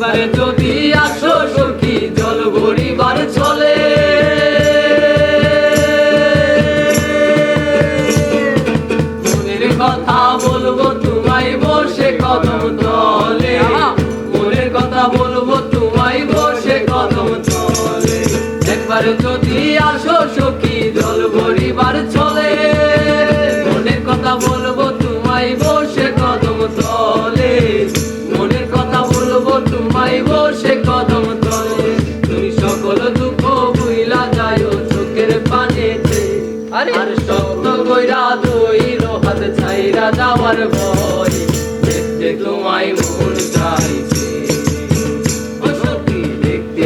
একবারে যদি আসো সখী জল গরিবার চলে মনের কথা বলব তোমায় বসে কদম চলে মনের কথা বলব তোমায় বসে কদম একবার যদি আসো সখী জল গরিবার চলে দুঃখ বুইলা যায় চোখের পানেতে। আরে। আর শক্ত কইরা দইল হাত ছাইরা যাওয়ার ভয়। দেখতে তোমায় মন চাইছে। ও সখী দেখতে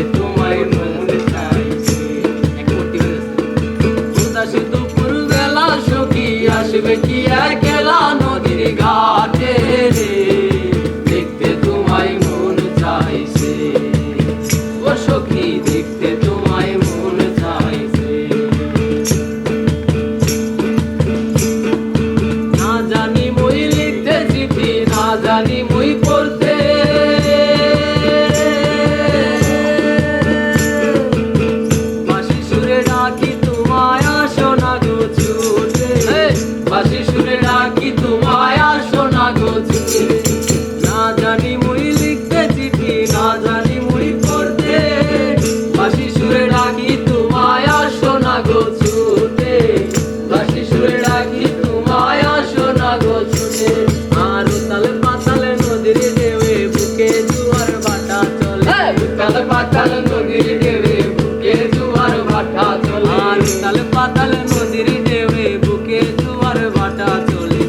হাঁটা চলে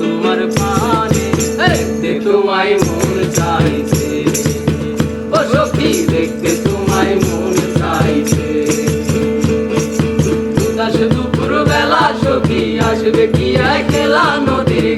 তোমার পানে দেখতে তোমায় মন চাইছে। ও সখী, দেখতে তোমায় মন চাইছে। দুপুর বেলা সখী আসবে কি খেলা নদীর